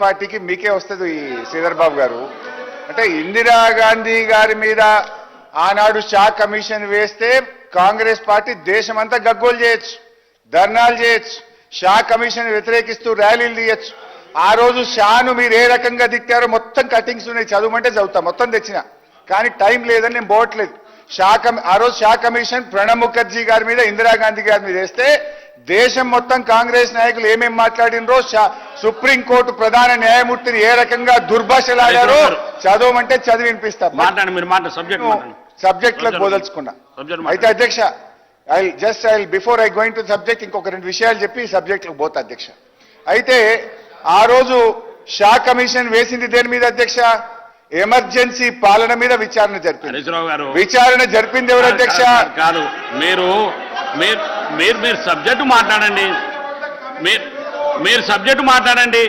పార్టీకి మీకే వస్తుంది ఈ శ్రీధర్ బాబు గారు. అంటే ఇందిరా గాంధీ గారి మీద ఆనాడు షా కమిషన్ వేస్తే కాంగ్రెస్ పార్టీ దేశమంతా గగ్గోలు చేయొచ్చు ధర్నాలు చేయొచ్చు షా కమిషన్ వ్యతిరేకిస్తూ ర్యాలీలు తీయొచ్చు. ఆ రోజు షాను మీరు ఏ రకంగా తిట్టారో మొత్తం కటింగ్స్ ఉన్నాయి చదవమంటే చదువుతా మొత్తం తెచ్చిన. కానీ టైం లేదని నేను పోవట్లేదు. షా ఆ రోజు షా కమిషన్ ప్రణబ్ ముఖర్జీ గారి మీద ఇందిరాగాంధీ గారి మీద వేస్తే దేశం మొత్తం కాంగ్రెస్ నాయకులు ఏమేం మాట్లాడినరో సుప్రీంకోర్టు ప్రధాన న్యాయమూర్తిని ఏ రకంగా దుర్భాషలాడారో చదవమంటే చదివి వినిపిస్తా. మాట్లాడండి మీరు మాట సబ్జెక్ట్ మాట్లాడండి సబ్జెక్ట్లకు బోదలుచుకున్నా అయితే అధ్యక్ష I just I before I going to subject ఇంకొక రెండు విషయాలు చెప్పి సబ్జెక్ట్లకు పోతా అధ్యక్ష. అయితే ఆ రోజు షా కమిషన్ వేసింది దేని మీద అధ్యక్ష? ఎమర్జెన్సీ పాలన మీద విచారణ జరిపింది. విచారణ జరిపింది ఎవరు అధ్యక్ష? కాదు, మీరు మీరు మీరు మీరు సబ్జెక్టు మాట్లాడండి. మీరు మీరు సబ్జెక్టు మాట్లాడండి.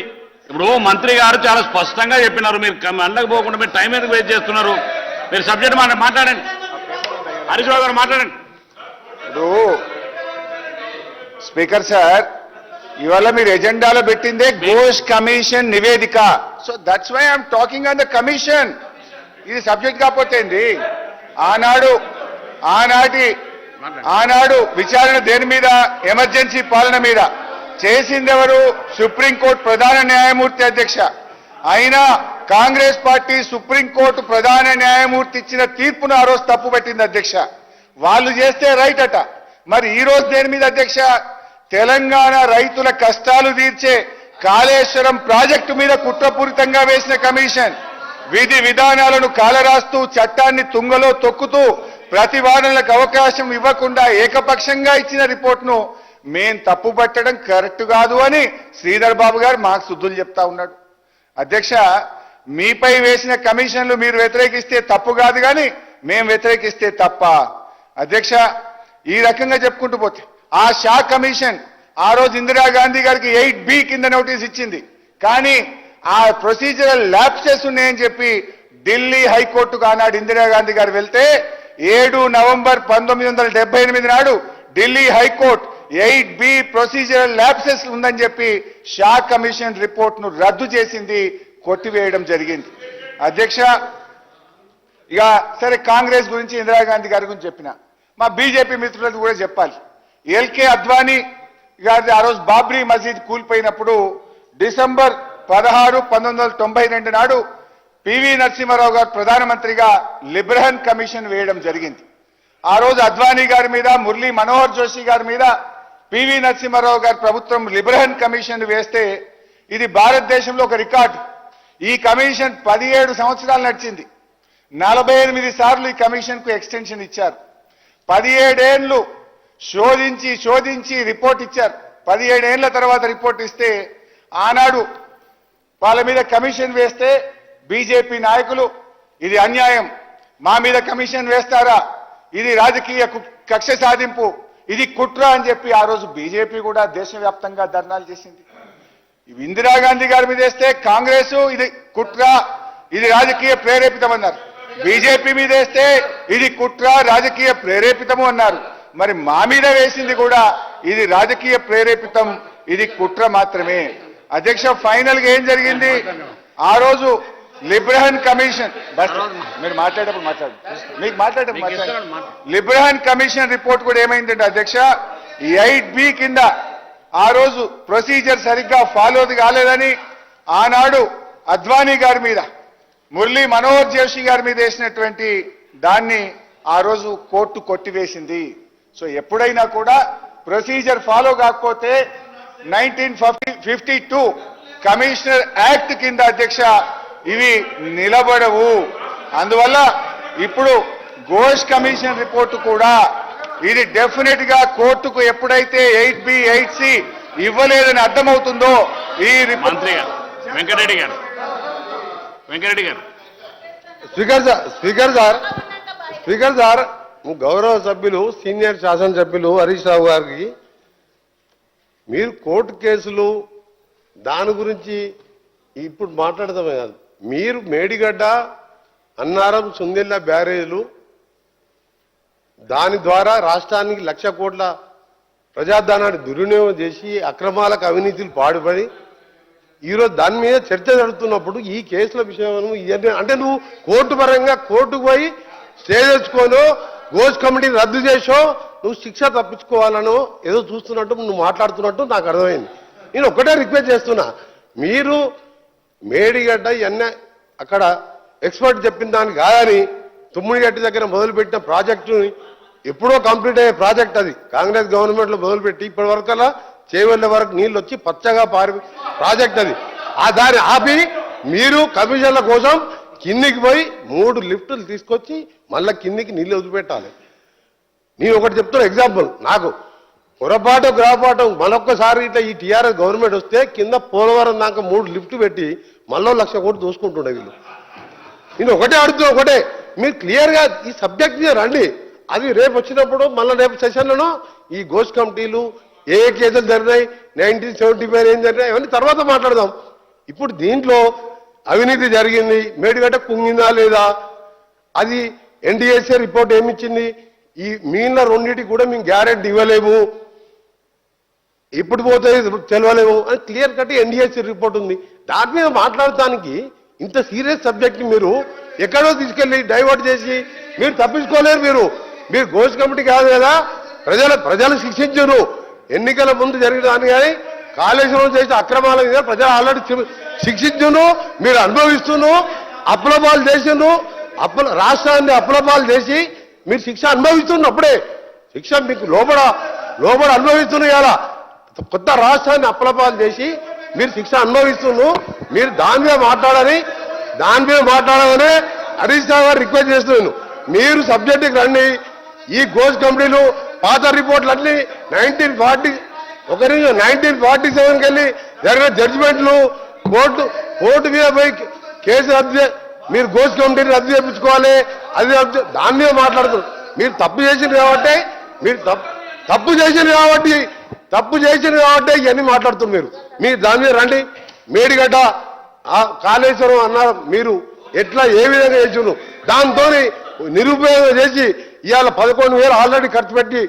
ఇప్పుడు మంత్రి గారు చాలా స్పష్టంగా చెప్పినారు. మీరు మండలకు పోకుండా మీరు టైం ఎందుకు వేస్ట్ చేస్తున్నారు? మీరు సబ్జెక్ట్ మాట్లా మాట్లాడండి. హరీశ్రావు గారు మాట్లాడండి. ఇప్పుడు స్పీకర్ సార్ ఇవాళ మీరు ఎజెండాలో పెట్టిందే ఘోష్ కమిషన్ నివేదిక. So that's why I'm talking on the commission ఇది సబ్జెక్ట్ కాకపోతే ఆనాడు ఆనాటి ఆనాడు విచారణ దేని మీద? ఎమర్జెన్సీ పాలన మీద. చేసింది ఎవరు? సుప్రీంకోర్టు ప్రధాన న్యాయమూర్తి అధ్యక్ష. అయినా కాంగ్రెస్ పార్టీ సుప్రీంకోర్టు ప్రధాన న్యాయమూర్తి ఇచ్చిన తీర్పును ఆ రోజు తప్పు పెట్టింది అధ్యక్ష. వాళ్ళు చేస్తే రైట్ అట. మరి ఈ రోజు దేని మీద అధ్యక్ష? తెలంగాణ రైతుల కష్టాలు తీర్చే కాళేశ్వరం ప్రాజెక్టు మీద కుట్రపూరితంగా వేసిన కమిషన్. విధి విధానాలను కాలరాస్తూ చట్టాన్ని తుంగలో తొక్కుతూ ప్రతివాదనలకు అవకాశం ఇవ్వకుండా ఏకపక్షంగా ఇచ్చిన రిపోర్ట్ను మేం తప్పు పట్టడం కరెక్ట్ కాదు అని శ్రీధర్ బాబు గారు మాకు శుద్ధులు చెప్తా ఉన్నాడు. అధ్యక్ష మీపై వేసిన కమిషన్లు మీరు వ్యతిరేకిస్తే తప్పు కాదు కానీ మేం వ్యతిరేకిస్తే తప్ప. అధ్యక్ష ఈ రకంగా చెప్పుకుంటూ పోతే ఆ షా కమిషన్ ఆ రోజు ఇందిరాగాంధీ గారికి ఎయిట్ బి కింద నోటీస్ ఇచ్చింది. కానీ ఆ ప్రొసీజరల్ ల్యాప్సెస్ ఉన్నాయని చెప్పి ఢిల్లీ హైకోర్టుకు ఆనాడు ఇందిరాగాంధీ గారు వెళ్తే ఏడు నవంబర్ పంతొమ్మిది వందల డెబ్బై ఎనిమిది నాడు Delhi high court eight B procedural lapses ఉందని చెప్పి షా కమిషన్ రిపోర్ట్ను రద్దు చేసింది కొట్టివేయడం జరిగింది. అధ్యక్ష ఇక సరే కాంగ్రెస్ గురించి ఇందిరాగాంధీ గారి గురించి చెప్పిన. మా బీజేపీ మిత్రులకు కూడా చెప్పాలి. ఎల్కే అద్వానీ గారి ఆ రోజు బాబ్రీ మసీద్ కూలిపోయినప్పుడు డిసెంబర్ పదహారు పంతొమ్మిది వందల తొంభై రెండు నాడు పివి నరసింహారావు గారు ప్రధానమంత్రిగా లిబ్రహన్ కమిషన్ వేయడం జరిగింది. ఆ రోజు అద్వానీ గారి మీద మురళీ మనోహర్ జోషి గారి మీద పివి నరసింహారావు గారి ప్రభుత్వం లిబ్రహన్ కమిషన్ వేస్తే ఇది భారతదేశంలో ఒక రికార్డు. ఈ కమిషన్ పదిహేడు సంవత్సరాలు నడిచింది. నలభై ఎనిమిది సార్లు ఈ కమిషన్కు ఎక్స్టెన్షన్ ఇచ్చారు. పదిహేడేళ్ళు శోధించి శోధించి రిపోర్ట్ ఇచ్చారు. పదిహేడేళ్ళ తర్వాత రిపోర్ట్ ఇస్తే ఆనాడు వాళ్ళ మీద కమిషన్ వేస్తే బీజేపీ నాయకులు ఇది అన్యాయం. మా మీద కమిషన్ వేస్తారా? ఇది రాజకీయ కు- కక్ష సాధింపు. ఇది కుట్ర అని చెప్పి ఆ రోజు బీజేపీ కూడా దేశవ్యాప్తంగా ధర్నాలు చేసింది. ఇందిరాగాంధీ గారి మీద వేస్తే కాంగ్రెస్ ఇది కుట్ర ఇది రాజకీయ ప్రేరేపితం అన్నారు. బీజేపీ మీద వేస్తే ఇది కుట్ర రాజకీయ ప్రేరేపితము అన్నారు. మరి మా మీద వేసింది కూడా ఇది రాజకీయ ప్రేరేపితం ఇది కుట్ర మాత్రమే. అధ్యక్ష ఫైనల్గా ఏం జరిగింది? ఆ రోజు లిబ్రహన్ కమిషన్ బస్ మీరు మాట్లాడేటప్పుడు మాట్లాడు మీకు మాట్లాడేటప్పుడు. లిబ్రహన్ కమిషన్ రిపోర్ట్ కూడా ఏమైందంటే అధ్యక్ష? ఎయిట్ బి కింద ఆ రోజు ప్రొసీజర్ సరిగ్గా ఫాలో కాలేదని ఆనాడు అద్వానీ గారి మీద మురళీ మనోహర్ జోషి గారి మీద వేసినటువంటి దాన్ని ఆ రోజు కోర్టు కొట్టివేసింది. సో ఎప్పుడైనా కూడా ప్రొసీజర్ ఫాలో కాకపోతే nineteen fifty two commissioner act కింద అధ్యక్ష ఇవి నిలబడవు. అందువల్ల ఇప్పుడు ఘోష్ కమిషన్ రిపోర్టు కూడా ఇది డెఫినెట్గా కోర్టుకు ఎప్పుడైతే ఎయిట్ బి ఎయిట్ సి ఇవ్వలేదని అర్థమవుతుందో ఈ మంత్రి గారు వెంకటరెడ్డి గారు వెంకటరెడ్డి గారు. Speaker sir speaker sir speaker sir గౌరవ సభ్యులు సీనియర్ శాసనసభ్యులు హరీష్ రావు గారికి మీరు కోర్టు కేసులు దాని గురించి ఇప్పుడు మాట్లాడదామే కాదు. మీరు మేడిగడ్డ అన్నారం సుందిల్ల బ్యారేజ్లు దాని ద్వారా రాష్ట్రానికి లక్ష కోట్ల ప్రజాధనాన్ని దుర్వినియోగం చేసి అక్రమాలకు అవినీతిలు పాడుపడి ఈరోజు దాని మీద చర్చ జరుగుతున్నప్పుడు ఈ కేసుల విషయం ఇవన్నీ అంటే నువ్వు కోర్టు పరంగా కోర్టుకు పోయి స్టే తెచ్చుకోను గోస్ కమిటీ రద్దు చేసో నువ్వు శిక్ష తప్పించుకోవాలనో ఏదో చూస్తున్నట్టు నువ్వు మాట్లాడుతున్నట్టు నాకు అర్థమైంది. నేను ఒక్కటే రిక్వెస్ట్ చేస్తున్నా మీరు మేడిగడ్డ ఇవన్నీ అక్కడ ఎక్స్పర్ట్ చెప్పిన దాన్ని కాదని తుమ్మిడిగడ్డ దగ్గర మొదలుపెట్టిన ప్రాజెక్టుని ఎప్పుడో కంప్లీట్ అయ్యే ప్రాజెక్ట్ అది. కాంగ్రెస్ గవర్నమెంట్లో మొదలుపెట్టి ఇప్పటి వరకల్లా చేయవల్ల వరకు నీళ్ళు వచ్చి పచ్చగా పారి ప్రాజెక్ట్ అది. ఆ దాన్ని ఆపి మీరు కమిషన్ల కోసం కిందికి పోయి మూడు లిఫ్టులు తీసుకొచ్చి మళ్ళీ కిందికి నీళ్ళు వదిలిపెట్టాలి. నేను ఒకటి చెప్తున్నా ఎగ్జాంపుల్ నాకు పొరపాటు గ్రహపాటు మరొక్కసారి ఇట్లా ఈ టీఆర్ఎస్ గవర్నమెంట్ వస్తే కింద పోలవరం దాకా మూడు లిఫ్ట్ పెట్టి మళ్ళీ లక్ష కోట్లు దోసుకుంటుండే వీళ్ళు. నేను ఒకటే అడుగుతున్నా ఒకటే. మీరు క్లియర్గా ఈ సబ్జెక్ట్ మీద రండి. అది రేపు వచ్చినప్పుడు మళ్ళీ రేపు సెషన్లను ఈ గోష్ కమిటీలు ఏ ఏ కేసులు జరిగినాయి నైన్టీన్ సెవెంటీ ఫైవ్ ఏం జరిగినాయి అవన్నీ తర్వాత మాట్లాడదాం. ఇప్పుడు దీంట్లో అవినీతి జరిగింది మేడిగడ్డ కుంగిందా లేదా? అది ఎన్డీఎస్ఏ రిపోర్ట్ ఏమిచ్చింది? ఈ మీన్ల రెండింటికి కూడా మేము గ్యారెంటీ ఇవ్వలేము. ఎప్పుడు పోతే తెలవలేము అని క్లియర్ కట్ ఎన్డీఎస్సీ రిపోర్ట్ ఉంది. దాని మీద మాట్లాడటానికి ఇంత సీరియస్ సబ్జెక్ట్ మీరు ఎక్కడో తీసుకెళ్ళి డైవర్ట్ చేసి మీరు తప్పించుకోలేరు మీరు. మీరు గోష్ కమిటీ కాదు కదా. ప్రజల ప్రజలు శిక్షించరు. ఎన్నికల ముందు జరిగిన కానీ కాళేశ్వరం చేసిన అక్రమాల మీద ప్రజలు ఆల్రెడీ శిక్షించును మీరు అనుభవిస్తును అప్రమాలు చేసిండ్రు అప్ప రాష్ట్రాన్ని అప్లపాలు చేసి మీరు శిక్ష అనుభవిస్తున్నప్పుడే శిక్ష మీకు లోపల లోపల అనుభవిస్తున్న ఇలా కొత్త రాష్ట్రాన్ని అప్పలపాలు చేసి మీరు శిక్ష అనుభవిస్తున్నారు మీరు దాని మీద మాట్లాడాలి దాని మీద మాట్లాడాలని హరీష్ రావు గారు రిక్వెస్ట్ చేస్తున్నాను మీరు సబ్జెక్టుకి రండి ఈ గోస్ కంపెనీలు పాత రిపోర్ట్లు అన్ని నైన్టీన్ ఫార్టీ ఒక నిమిషం నైన్టీన్ ఫార్టీ సెవెన్కి వెళ్ళి జరిగిన జడ్జిమెంట్లు కోర్టు కోర్టు మీద పోయి కేసు రద్దు మీరు గోస్ కమిటీని రద్దు చేయించుకోవాలి అది రద్దు దాని మీద మాట్లాడుతున్నారు. మీరు తప్పు చేసింది కాబట్టి మీరు తప్పు తప్పు చేసింది కాబట్టి తప్పు చేసింది కాబట్టి ఇవన్నీ మాట్లాడుతున్నారు మీరు. మీరు దాని మీద రండి. మేడిగడ్డ కాళేశ్వరం అన్నారు మీరు ఎట్లా ఏ విధంగా చేసిండ్రు? దాంతో నిరుపయోగం చేసి ఇవాళ పదకొండు వేలు ఆల్రెడీ ఖర్చు పెట్టి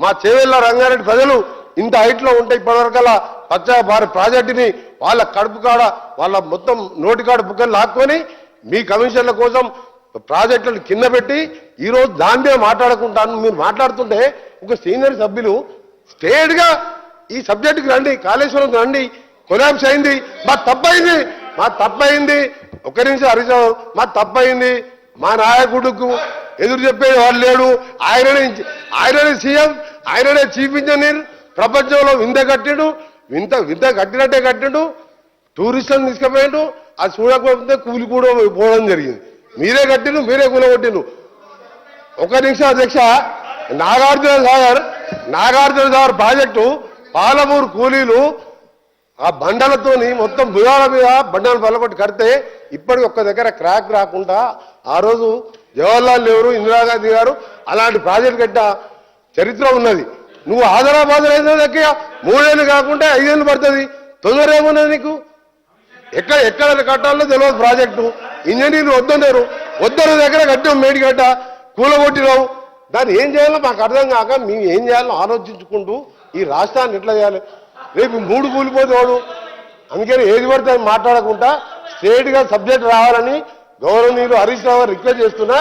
మా చేవెళ్ళ రంగారెడ్డి ప్రజలు ఇంత హైట్లో ఉంటే ఇప్పటివరకల్లా పచ్చ వారి ప్రాజెక్టుని వాళ్ళ కడుపు కాడ వాళ్ళ మొత్తం నోటికాడ బుక్కలు లాక్కొని మీ కమిషన్ల కోసం ప్రాజెక్టులను కింద పెట్టి ఈరోజు దానిదే మాట్లాడుకుంటాను. మీరు మాట్లాడుతుంటే ఒక సీనియర్ సభ్యులు స్టేట్గా ఈ సబ్జెక్టుకి రండి కాళేశ్వరం రండి కొలాబ్స్ అయింది మా తప్పయింది మా తప్పయింది ఒకరి నిమిషం హరిజావు మా తప్పయింది మా నాయకుడుకు ఎదురు చెప్పేది వాళ్ళు లేడు. ఆయననే ఆయననే సీఎం ఆయననే చీఫ్ ఇంజనీర్. ప్రపంచంలో వింత కట్టిడు వింత వింత కట్టినట్టే కట్టిడు. టూరిస్టులను తీసుకుపోయాడు. అది చూడకపోతే కూలి కూడా పోవడం జరిగింది. మీరే కట్టిను మీరే కూలగొట్టిను ఒక నిమిషం అధ్యక్ష నాగార్జున సాగర్ నాగార్జున సాగర్ ప్రాజెక్టు పాలమూరు కూలీలు ఆ బండలతోని మొత్తం భుజాల మీద బండలు పల్లగొట్టి కడితే ఇప్పటికి ఒక్క దగ్గర క్రాక్ రాకుండా ఆ రోజు జవహర్లాల్ నెహ్రూ ఇందిరాగాంధీ గారు అలాంటి ప్రాజెక్ట్ కట్ట చరిత్ర ఉన్నది. నువ్వు ఆదరాబాద్ అయితే దగ్గర మూడేళ్ళు కాకుండా ఐదేళ్ళు పడుతుంది. తొందర ఏమున్నది నీకు? ఎక్కడ ఎక్కడ కట్టాలో తెలియదు ప్రాజెక్టు. ఇంజనీర్లు వద్దన్నారు. వద్దరు దగ్గర కట్టాం మేడిగడ్డ కూలగొట్టినావు దాన్ని ఏం చేయాలో మాకు అర్థం కాక మేము ఏం చేయాలో ఆలోచించుకుంటూ ఈ రాష్ట్రాన్ని ఎట్లా చేయాలి? రేపు మూడు కూలిపోతే వాడు అందుకని ఏది పడితే మాట్లాడకుండా స్ట్రేట్గా సబ్జెక్ట్ రావాలని గౌరవనీయులు హరీష్ రావు రిక్వెస్ట్ చేస్తున్నా.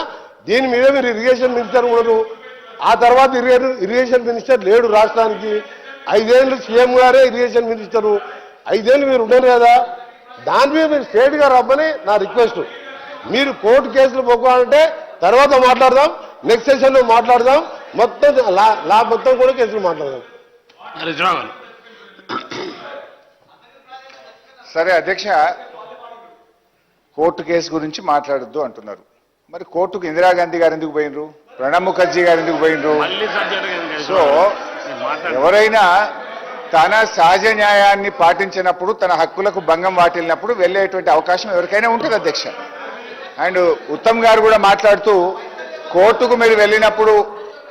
దీని మీద మీరు ఇరిగేషన్ మినిస్టర్ ఉండరు ఆ తర్వాత ఇరిగేషన్ ఇరిగేషన్ మినిస్టర్ లేడు రాష్ట్రానికి. ఐదేళ్ళు సీఎం గారే ఇరిగేషన్ మినిస్టరు. ఐదేళ్ళు మీరు ఉండరు కదా. దాని మీద మీరు స్ట్రేట్గా రమ్మని నా రిక్వెస్ట్ మీరు కోర్టు కేసులు పోవాలంటే తర్వాత మాట్లాడదాం నెక్స్ట్ సెషన్లో మాట్లాడదాం మొత్తం లా మొత్తం కూడా కేసులు మాట్లాడదాం. సరే అధ్యక్ష కోర్టు కేసు గురించి మాట్లాడొద్దు అంటున్నారు. మరి కోర్టుకు ఇందిరాగాంధీ గారు ఎందుకు పోయినరు ప్రణబ్ ముఖర్జీ గారు ఎందుకు పోయినరు సో ఎవరైనా తన సహజ న్యాయాన్ని పాటించినప్పుడు తన హక్కులకు భంగం వాటిల్లినప్పుడు వెళ్ళేటువంటి అవకాశం ఎవరికైనా ఉంటుంది అధ్యక్ష. అండ్ ఉత్తమ్ గారు కూడా మాట్లాడుతూ కోర్టుకు మీరు వెళ్ళినప్పుడు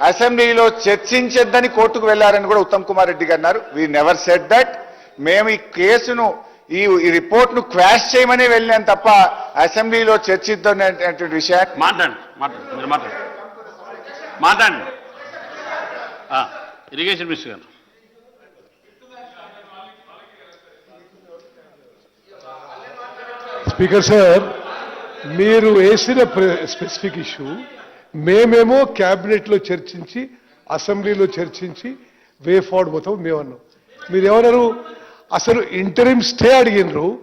అసెంబ్లీలో చర్చించొద్దని కోర్టుకు వెళ్ళారని కూడా ఉత్తమ్ కుమార్ రెడ్డి గారు అన్నారు. వీ నెవర్ సెట్ దట్ మేము ఈ కేసును ఈ ఈ రిపోర్ట్ను క్వాష్ చేయమని వెళ్ళాను తప్ప అసెంబ్లీలో చర్చిద్దనేటువంటి విషయాన్ని మాట్లాడండి మాట్లాడండి మీరు మాట్లాడండి. మాట్లాడండి. ఇరిగేషన్ మినిస్టర్ గారు. స్పీకర్ సార్ మీరు వేసిన స్పెసిఫిక్ ఇష్యూ మేమేమో క్యాబినెట్లో చర్చించి అసెంబ్లీలో చర్చించి వే ఫార్వర్డ్ పోతాం మేమన్నాం. మీరు ఏమన్నారు అసలు ఇంటరిమ్ స్టే అడిగినరు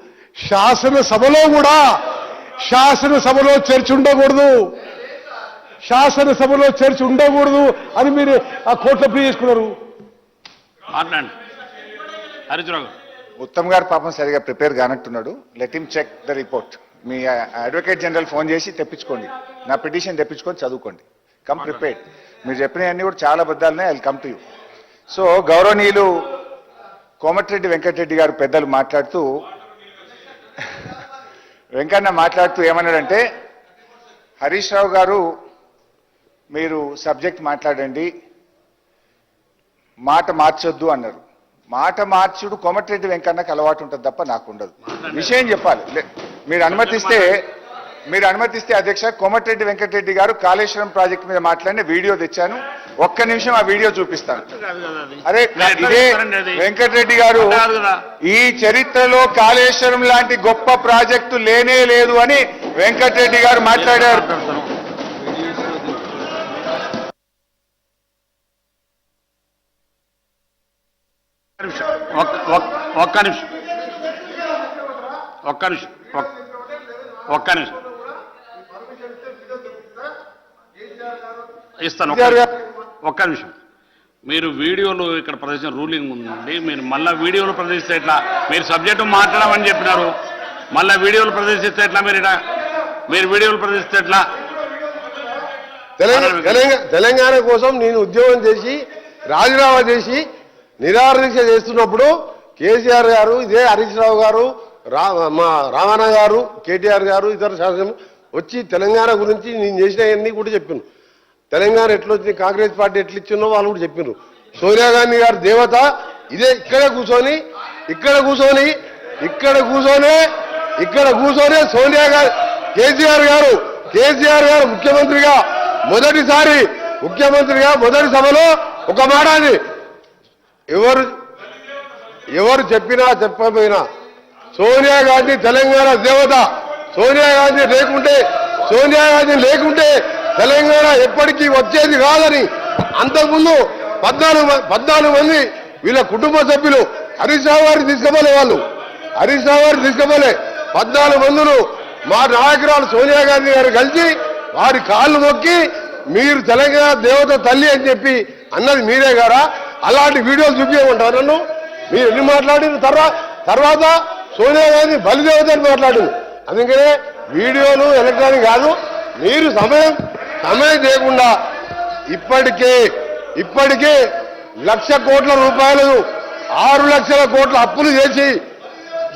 శాసనసభలో కూడా శాసనసభలో చర్చ ఉండకూడదు. శాసనసభలో చర్చ ఉండకూడదు అని మీరు ఆ కోర్టులో ప్రీ చేసుకున్నారు. మాట్లాడండి. ఉత్తమ్ గారు పాపం సరిగా prepare కానట్టున్నాడు. Let him check the report me advocate general phone చేసి తెప్పించుకోండి. నా పిటిషన్ తెప్పించుకొని చదువుకోండి. కమ్ ప్రిపేర్డ్ మీరు చెప్పినవన్నీ కూడా చాలా బద్దాలనే I come to you so గౌరవనీయులు కోమటిరెడ్డి వెంకటరెడ్డి గారు పెద్దలు మాట్లాడుతూ వెంకన్న మాట్లాడుతూ ఏమన్నాడంటే హరీష్ రావు గారు మీరు సబ్జెక్ట్ మాట్లాడండి. మాట మార్చొద్దు అన్నారు. మాట మార్చుడు కోమటిరెడ్డి వెంకన్నకు అలవాటు ఉంటుంది తప్ప నాకు ఉండదు విషయం చెప్పాలి మీరు అనుమతిస్తే మీరు అనుమతిస్తే అధ్యక్ష కోమటిరెడ్డి వెంకటరెడ్డి గారు కాళేశ్వరం ప్రాజెక్ట్ మీద మాట్లాడిన వీడియో తెచ్చాను ఒక్క నిమిషం ఆ వీడియో చూపిస్తాను. అరే ఇదే? వెంకటరెడ్డి గారు. ఈ చరిత్రలో కాళేశ్వరం లాంటి గొప్ప ప్రాజెక్టు లేనే లేదు అని వెంకటరెడ్డి గారు మాట్లాడారు ఒక్క నిమిషం. ఒక్క- నిమిషం ఒక్క నిమిషం ఒక్క- నిమిషం ఇస్తాను ఒక్క నిమిషం. ఒక్క నిమిషం మీరు వీడియోలో ఇక్కడ ప్రదర్శన రూలింగ్ ఉందండి మీరు మళ్ళా వీడియోలో ప్రదర్శిస్తే ఎట్లా మీరు సబ్జెక్టు మాట్లాడమని చెప్పినారు మళ్ళా వీడియోలు ప్రదర్శిస్తే ఎట్లా మీరు ఇట్లా మీరు వీడియోలు ప్రదర్శిస్తే ఎట్లా తెలంగాణ తెలంగాణ- తెలంగాణ కోసం నేను ఉద్యోగం చేసి రాజీనామా చేసి నిరాదీక్ష చేస్తున్నప్పుడు కేసీఆర్ గారు ఇదే హరీష్ రావు గారు రా మా రావణ గారు కేటీఆర్ గారు ఇతర శాసనం వచ్చి తెలంగాణ గురించి నేను చేసినవన్నీ కూడా చెప్పాను తెలంగాణ ఎట్లొచ్చింది కాంగ్రెస్ పార్టీ ఎట్లా ఇచ్చిందో వాళ్ళు కూడా చెప్పారు సోనియా గాంధీ గారు దేవత ఇదే ఇక్కడే కూర్చొని ఇక్కడ కూర్చొని ఇక్కడ కూర్చొని ఇక్కడ కూర్చొని సోనియా గారు కేసీఆర్ గారు కేసీఆర్ గారు ముఖ్యమంత్రిగా మొదటిసారి ముఖ్యమంత్రిగా మొదటి సభలో ఒక మాట అని ఎవరు ఎవరు చెప్పినా చెప్పకపోయినా సోనియా గాంధీ తెలంగాణ దేవత. సోనియా గాంధీ లేకుంటే సోనియా గాంధీ లేకుంటే తెలంగాణ ఎప్పటికీ వచ్చేది కాదని అంతకుముందు పద్నాలుగు మ- పద్నాలుగు మంది వీళ్ళ కుటుంబ సభ్యులు హరీష్ రావు గారిని తీసుకుపోలే వాళ్ళు. హరీష్ రావు గారిని తీసుకుపోలే. పద్నాలుగు మందులు మా నాయకురాలు సోనియా గాంధీ గారు కలిసి వారి కాళ్ళు మొక్కి మీరు తెలంగాణ దేవత తల్లి అని చెప్పి అన్నది మీరే గారా? అలాంటి వీడియోలు చూపించమంటారు నన్ను? మీరు ఎన్ని మాట్లాడిన తర్వాత తర్వాత సోనియా గాంధీ బలిదేవత అని మాట్లాడింది. అందుకనే వీడియోలు ఎలక్ట్రానిక్ కాదు మీరు సమయం సమయం చేయకుండా ఇప్పటికే ఇప్పటికే లక్ష కోట్ల రూపాయలు ఆరు లక్షల కోట్ల అప్పులు చేసి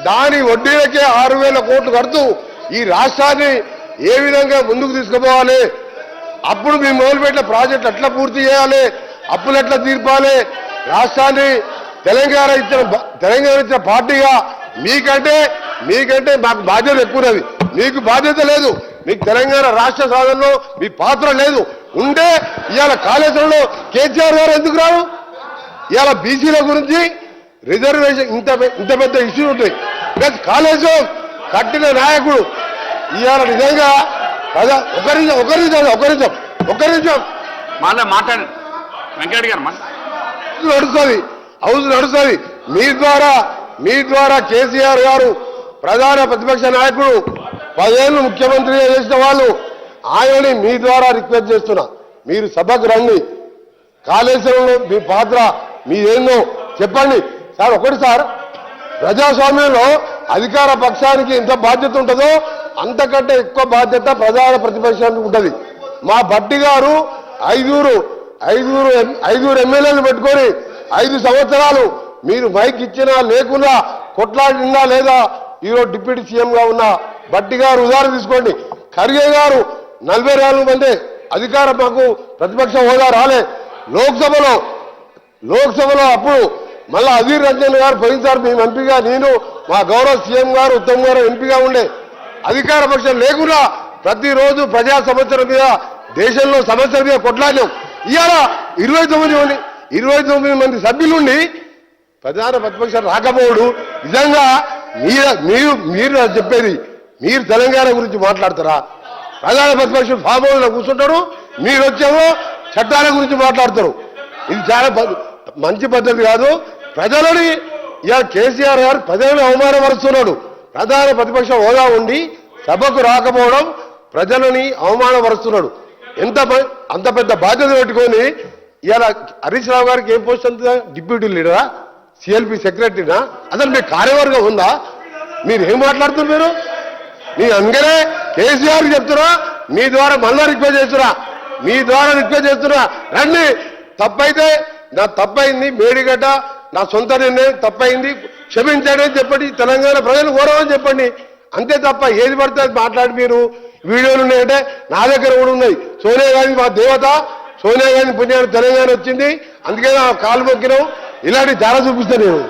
దాని వడ్డీలకే ఆరు వేల కోట్లు కడుతూ ఈ రాష్ట్రాన్ని ఏ విధంగా ముందుకు తీసుకుపోవాలి? అప్పుడు మేము మొదలుపెట్టిన ప్రాజెక్ట్ ఎట్లా పూర్తి చేయాలి? అప్పులు ఎట్లా తీర్పాలి? రాష్ట్రాన్ని తెలంగాణ ఇచ్చిన తెలంగాణ ఇచ్చిన పార్టీగా మీకంటే మీకంటే మాకు బాధ్యత ఎక్కువది. మీకు బాధ్యత లేదు. మీకు తెలంగాణ రాష్ట్ర సాధనలో మీ పాత్ర లేదు. ఉంటే ఇవాళ కాళేశ్వరంలో కేసీఆర్ గారు ఎందుకు రావు ఇవాళ బీసీల గురించి రిజర్వేషన్ ఇంత ఇంత పెద్ద ఇష్యూ ఉంటాయి ప్లస్ కాళేశ్వరం కట్టిన నాయకుడు ఇవాళ నిజంగా ప్రజా ఒక ఒకరి ఒక నిమిషం నిమిషం నిమిషం. మాట్లాడండి. వెంకయ్య గారు నడుస్తుంది. హౌస్ నడుస్తుంది. మీ ద్వారా మీ ద్వారా కేసీఆర్ గారు ప్రధాన ప్రతిపక్ష నాయకుడు పదేళ్ళు ముఖ్యమంత్రిగా చేసిన వాళ్ళు ఆయనని మీ ద్వారా రిక్వెస్ట్ చేస్తున్నా. మీరు సభకు రండి. కాళేశ్వరంలో మీ పాత్ర మీదేందో చెప్పండి. సార్ ఒకటి సార్ ప్రజాస్వామ్యంలో అధికార పక్షానికి ఎంత బాధ్యత ఉంటుందో అంతకంటే ఎక్కువ బాధ్యత ప్రధాన ప్రతిపక్షానికి ఉంటుంది. మా భట్టి గారు ఐదుగురు ఐదుగురు ఐదుగురు ఎమ్మెల్యేలు పెట్టుకొని ఐదు సంవత్సరాలు మీరు మైక్ ఇచ్చినా లేకున్నా కొట్లాడినా లేదా ఈరోజు డిప్యూటీ సీఎం గా ఉన్న బట్టి గారు ఉదాహరణ తీసుకోండి. ఖర్గే గారు నలభై నాలుగు మంది అధికారం మాకు ప్రతిపక్ష హోదా రాలే. లోక్సభలో లోక్సభలో అప్పుడు మళ్ళా అధీర్ రంజన్ గారు పోయినసారి మేము ఎంపీగా నేను మా గౌరవ సీఎం గారు ఉత్తమ్ గారు ఎంపీగా ఉండే. అధికార పక్షం లేకుండా ప్రతిరోజు ప్రజా సమస్యల మీద దేశంలో సమస్యల మీద కొట్లాడినాం. ఇవాళ ఇరవై తొమ్మిది మంది ఇరవై తొమ్మిది మంది సభ్యులుండి ప్రధాన ప్రతిపక్షం రాకపోవడు. నిజంగా మీరు మీరు మీరు నాకు చెప్పేది మీరు తెలంగాణ గురించి మాట్లాడతారా? ప్రధాన ప్రతిపక్షం ఫామ్ హౌస్లో కూర్చుంటారు మీరు వచ్చేమో చట్టాల గురించి మాట్లాడతారు. ఇది చాలా మంచి పద్ధతి కాదు. ప్రజలని ఇక కేసీఆర్ గారు ప్రజలను అవమానపరుస్తున్నాడు. ప్రధాన ప్రతిపక్ష హోదా ఉండి సభకు రాకపోవడం ప్రజలని అవమానపరుస్తున్నాడు. ఎంత అంత పెద్ద బాధ్యత పెట్టుకొని ఇలా హరీష్ రావు గారికి ఏం పోస్ట్ అంత? డిప్యూటీ లీడరా? సిఎల్పి సెక్రటరీనా? అసలు మీ కార్యవర్గం ఉందా? మీరు ఏం మాట్లాడుతున్నారు? మీ అందుకనే కేసీఆర్ చెప్తున్నా మీ ద్వారా మళ్ళా రిక్వెస్ట్ చేస్తున్నా మీ ద్వారా రిక్వెస్ట్ చేస్తున్నా. రండి తప్పైతే నా తప్పైంది మేడిగడ్డ నా సొంత నిర్ణయం తప్పైంది క్షమించాడని చెప్పండి తెలంగాణ ప్రజలు గౌరవం చెప్పండి. అంతే తప్ప ఏది పడితే అది మాట్లాడి మీరు. వీడియోలు ఉన్నాయంటే నా దగ్గర కూడా ఉన్నాయి. సోనియా గాంధీ మా దేవత సోనియా గాంధీ పుణ్యాన్ని తెలంగాణ వచ్చింది. అందుకే నా కాలు మొక్కినాం ఇలాంటి చాలా చూపిస్తా నేను.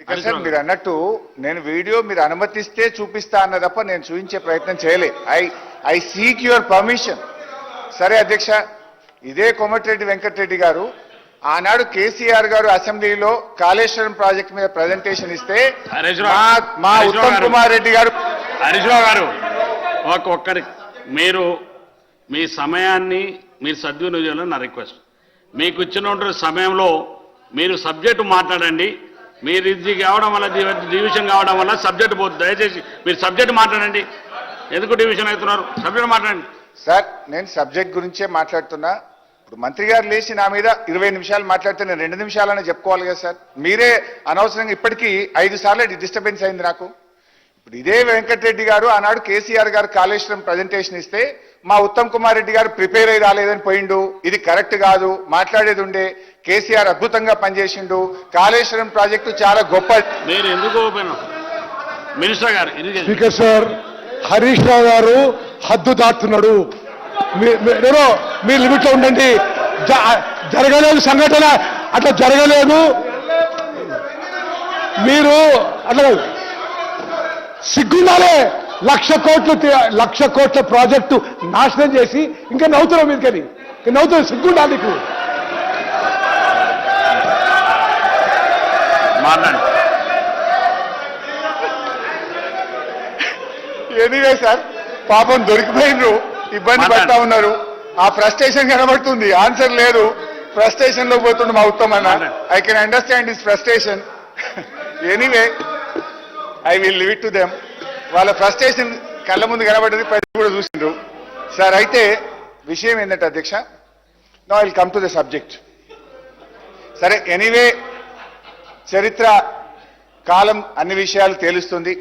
ఇక్కడ సార్ మీరు అన్నట్టు నేను వీడియో మీరు అనుమతిస్తే చూపిస్తా అన్న తప్ప నేను చూపించే ప్రయత్నం చేయలే. I I seek your permission. సరే అధ్యక్ష ఇదే కోమటిరెడ్డి వెంకటరెడ్డి గారు. ఆనాడు కేసీఆర్ గారు అసెంబ్లీలో కాళేశ్వరం ప్రాజెక్ట్ మీద ప్రజెంటేషన్ ఇస్తే. మా ఉత్తమ్ గారు. కుమార్ రెడ్డి గారు హరీశ్రావు గారు ఒక ఒక్కరి మీరు మీ సమయాన్ని మీరు సద్వినియోగంలో నా రిక్వెస్ట్. మీకు ఇచ్చినటువంటి సమయంలో మీరు సబ్జెక్టు మాట్లాడండి. మీరు ఇది కావడం వల్ల డివిజన్ కావడం వల్ల సబ్జెక్ట్ పోతుంది. దయచేసి మీరు సబ్జెక్ట్ మాట్లాడండి. ఎందుకు డివిజన్ అవుతున్నారు? సబ్జెక్ట్ మాట్లాడండి. సార్ నేను సబ్జెక్ట్ గురించే మాట్లాడుతున్నా. ఇప్పుడు మంత్రి గారు లేచి నా మీద ఇరవై నిమిషాలు మాట్లాడితే నేను రెండు నిమిషాలనే చెప్పుకోవాలి కదా సార్. మీరే అనవసరంగా ఇప్పటికీ ఐదు సార్లు డిస్టర్బెన్స్ అయింది నాకు. ఇప్పుడు ఇదే వెంకటరెడ్డి గారు ఆనాడు కేసీఆర్ గారు కాళేశ్వరం ప్రజెంటేషన్ ఇస్తే మా ఉత్తమ్ కుమార్ రెడ్డి గారు ప్రిపేర్ అయి రాలేదని పోయిండు. ఇది కరెక్ట్ కాదు. మాట్లాడేది ఉండే. కేసీఆర్ అద్భుతంగా పనిచేసిండు. కాళేశ్వరం ప్రాజెక్టు చాలా గొప్ప మీరు ఎందుకు మినిస్టర్ గారు స్పీకర్ సార్ హరీష్ రావు గారు హద్దు దాటుతున్నాడు నేను మీ లిమిట్లో ఉండండి. జరగలేదు సంఘటన అట్లా జరగలేదు. మీరు అట్లా. సిగ్గుండాలే. లక్ష కోట్లు లక్ష కోట్ల ప్రాజెక్టు నాశనం చేసి ఇంకా నవ్వుతున్నావు మీదకని. ఇంకా నవ్వుతున్నావు సిగ్గుండాలి నీకు. ఎనీవే సార్ పాపం దొరికిపోయినరు. ఇబ్బంది. పడతా ఉన్నారు. ఆ ఫ్రస్ట్రేషన్ కనబడుతుంది. ఆన్సర్ లేదు. ఫ్రస్ట్రేషన్లో పోతుండు మా ఉత్తమ్ అన్న. I can understand this frustration anyway I will leave it to them వాళ్ళ ఫ్రస్ట్రేషన్ కళ్ళ ముందు కనబడ్డది ప్రజలు కూడా చూసిండ్రు. సార్ అయితే విషయం ఏంటంటే అధ్యక్ష no I will come to the subject సరే ఎనీవే చరిత్ర కాలం అన్ని విషయాలు తేలుస్తుంది.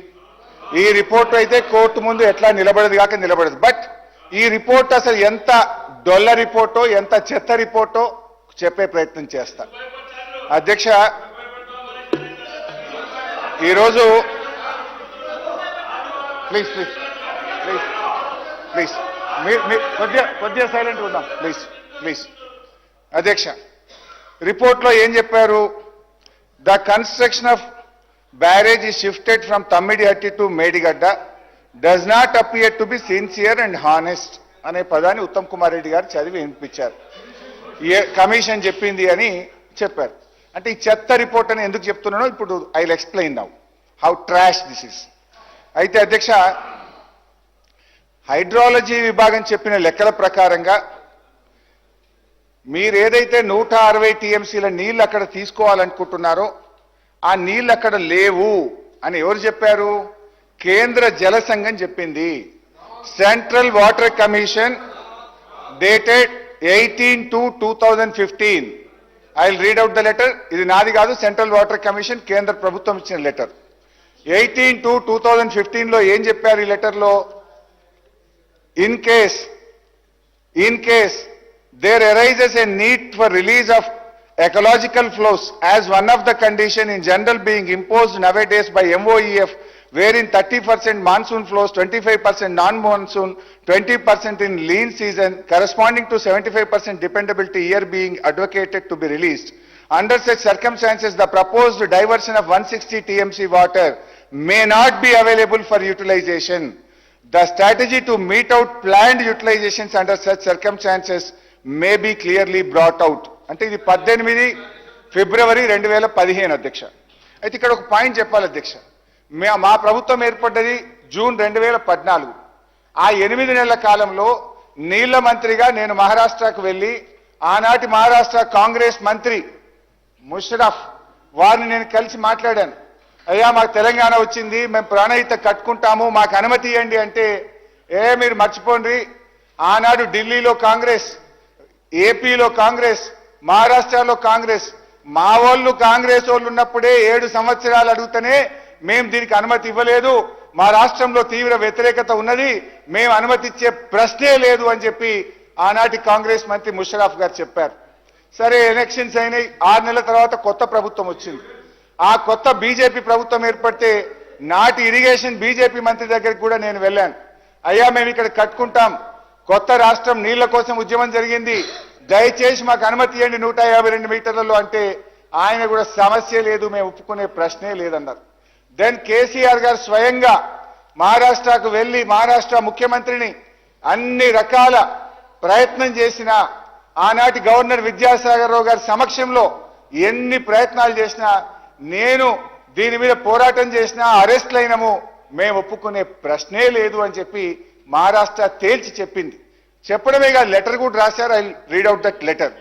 ఈ రిపోర్ట్ అయితే కోర్టు ముందు ఎట్లా నిలబడదు కాక నిలబడదు. బట్ ఈ రిపోర్ట్ అసలు ఎంత డొల్ల రిపోర్టో ఎంత చెత్త రిపోర్టో చెప్పే ప్రయత్నం చేస్తా. అధ్యక్ష ఈరోజు ప్లీజ్ ప్లీజ్ ప్లీజ్ ప్లీజ్. మీ- కొద్దిగా కొద్దిగా సైలెంట్ ఉందాం. Please please. అధ్యక్ష రిపోర్ట్లో ఏం చెప్పారు? The construction of barrage is shifted from Tammidihatti to Medigadda. Does not appear to be sincere and honest అనే పదాన్ని ఉత్తమ్ కుమార్ రెడ్డి గారు చదివి వినిపించారు. ఏ కమిషన్ చెప్పింది అని చెప్పారు. అంటే ఈ చెత్త రిపోర్ట్ అని ఎందుకు చెప్తున్నానో ఇప్పుడు I will explain now how trash this is అయితే అధ్యక్ష హైడ్రాలజీ విభాగం చెప్పిన లెక్కల ప్రకారంగా మీరు ఏదైతే నూట అరవై టీఎంసీల నీళ్ళు అక్కడ తీసుకోవాలనుకుంటున్నారో ఆ నీళ్ళు అక్కడ లేవు అని ఎవరు చెప్పారు? కేంద్ర జల సంఘం చెప్పింది. Central water commission dated eighteen two two thousand fifteen I will read out the letter ఇది నాది కాదు సెంట్రల్ వాటర్ కమిషన్ కేంద్ర ప్రభుత్వం ఇచ్చిన letter eighteen two two thousand ఫిఫ్టీన్లో ఏం చెప్పారు ఈ లెటర్లో in case in case there arises a for release of ecological ecological flows as one of the condition in general being imposed nowadays by MOEF wherein 30% monsoon flows, 25% non-monsoon, 20% in lean season corresponding to 75% dependability year being advocated to be released. Under such circumstances, the proposed diversion of 160 TMC water may not be available for utilization. The strategy to meet out planned utilizations under such circumstances may be clearly brought out. అంటే ఇది పద్దెనిమిది ఫిబ్రవరి రెండు వేల పదిహేను అధ్యక్ష అయితే ఇక్కడ ఒక పాయింట్ చెప్పాలి అధ్యక్ష మే- మా ప్రభుత్వం ఏర్పడ్డది జూన్ రెండు వేల పద్నాలుగు. ఆ ఎనిమిది నెలల కాలంలో నీళ్ళ మంత్రిగా నేను మహారాష్ట్రకు వెళ్ళి ఆనాటి మహారాష్ట్ర కాంగ్రెస్ మంత్రి ముషరఫ్ వారిని నేను కలిసి మాట్లాడాను. అయ్యా మాకు తెలంగాణ వచ్చింది మేము ప్రాణహిత కట్టుకుంటాము మాకు అనుమతి ఇవ్వండి అంటే ఏ మీరు మర్చిపోండి. ఆనాడు ఢిల్లీలో కాంగ్రెస్ ఏపీలో కాంగ్రెస్ మహారాష్ట్రలో కాంగ్రెస్ మా వాళ్ళు కాంగ్రెస్ వాళ్ళు ఉన్నప్పుడే ఏడు సంవత్సరాలు అడుగుతూనే మేము దీనికి అనుమతి ఇవ్వలేదు. మా రాష్ట్రంలో తీవ్ర వ్యతిరేకత ఉన్నది. మేము అనుమతి ఇచ్చే ప్రశ్నే లేదు అని చెప్పి ఆనాటి కాంగ్రెస్ మంత్రి ముషరాఫ్ గారు చెప్పారు. సరే ఎలక్షన్స్ అయినాయి. ఆరు నెలల తర్వాత కొత్త ప్రభుత్వం వచ్చింది. ఆ కొత్త బీజేపీ ప్రభుత్వం ఏర్పడితే నాటి ఇరిగేషన్ బీజేపీ మంత్రి దగ్గరికి కూడా నేను వెళ్ళాను. అయ్యా మేము ఇక్కడ కట్టుకుంటాం. కొత్త రాష్ట్రం నీళ్ళ కోసం ఉద్యమం జరిగింది. దయచేసి మాకు అనుమతి ఇవ్వండి నూట యాభై రెండు మీటర్లలో అంటే ఆయన కూడా సమస్య లేదు. మేము ఒప్పుకునే ప్రశ్నే లేదన్నారు. దెన్ కేసీఆర్ గారు స్వయంగా మహారాష్ట్రకు వెళ్ళి మహారాష్ట్ర ముఖ్యమంత్రిని అన్ని రకాల ప్రయత్నం చేసిన ఆనాటి గవర్నర్ విద్యాసాగర్ రావు గారి సమక్షంలో ఎన్ని ప్రయత్నాలు చేసినా నేను దీని మీద పోరాటం చేసినా అరెస్ట్లు అయినము మేము ఒప్పుకునే ప్రశ్నే లేదు అని చెప్పి మహారాష్ట్ర తేల్చి చెప్పింది. చెప్పడమే కాదు లెటర్ కూడా రాశారు. I read out that letter